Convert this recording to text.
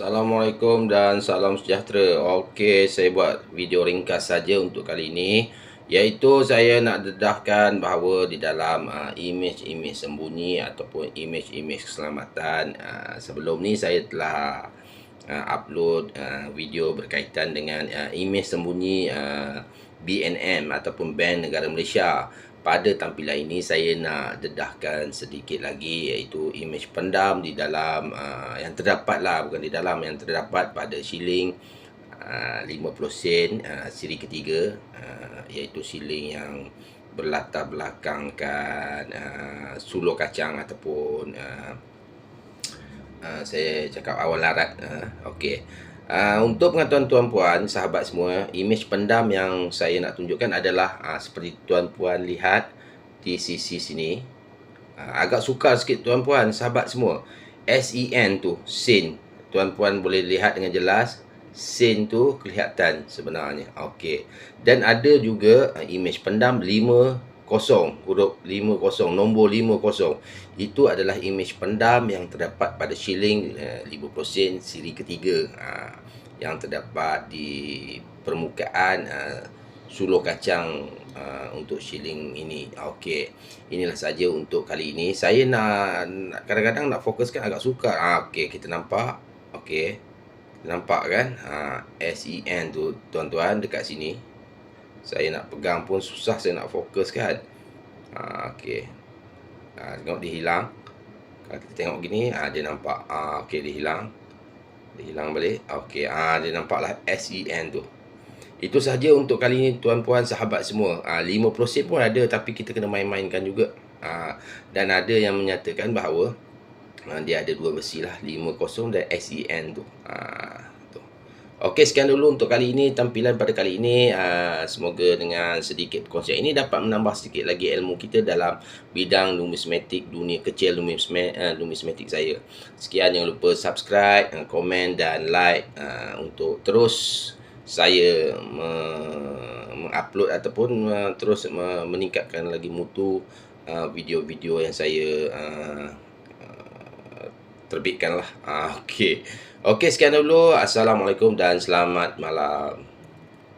Assalamualaikum dan salam sejahtera. Okey, saya buat video ringkas saja untuk kali ini iaitu saya nak dedahkan bahawa di dalam uh, imej-imej sembunyi ataupun imej-imej keselamatan uh, sebelum ni saya telah uh, upload uh, video berkaitan dengan uh, imej sembunyi uh, BNM ataupun Bank Negara Malaysia pada tampilan ini saya nak dedahkan sedikit lagi iaitu imej pendam di dalam uh, yang terdapat lah bukan di dalam yang terdapat pada shilling uh, 50 sen uh, siri ketiga uh, iaitu shilling yang berlatar belakangkan uh, sulur kacang ataupun uh, uh, saya cakap awal larat uh, okey Uh, untuk pengetahuan tuan-puan, sahabat semua, imej pendam yang saya nak tunjukkan adalah uh, seperti tuan-puan lihat di sisi sini. Uh, agak sukar sikit tuan-puan, sahabat semua. SEN tu, SEN. Tuan-puan boleh lihat dengan jelas. SEN tu kelihatan sebenarnya. Okey. Dan ada juga uh, imej pendam 5 kosong huruf 50 nombor 50 itu adalah imej pendam yang terdapat pada shilling uh, 50 sen siri ketiga uh, yang terdapat di permukaan uh, sulur kacang uh, untuk shilling ini. Okey. Inilah saja untuk kali ini. Saya nak kadang-kadang nak fokuskan agak sukar. Ah okey kita nampak. Okey. Nampak kan? Uh, SEN tu tuan-tuan dekat sini. Saya nak pegang pun susah saya nak fokus kan ha, ok ha, tengok dia hilang. Kalau kita tengok gini ha, dia nampak. Ha, ok dia hilang hilang balik. Ok ha, dia nampak lah SEN tu. Itu saja untuk kali ini tuan-puan sahabat semua. Ha, 50 sen pun ada tapi kita kena main-mainkan juga. Ha, dan ada yang menyatakan bahawa ha, dia ada dua versi lah 50 dan SEN tu. Ha, Okey, sekian dulu untuk kali ini tampilan pada kali ini. Uh, semoga dengan sedikit konsep ini dapat menambah sedikit lagi ilmu kita dalam bidang numismatik dunia kecil numismatik, uh, numismatik saya. Sekian jangan lupa subscribe, uh, komen dan like untuk terus saya mengupload ataupun terus meningkatkan lagi mutu video-video yang saya terbitkan lah. Ah, Okey. Okey, sekian dulu. Assalamualaikum dan selamat malam.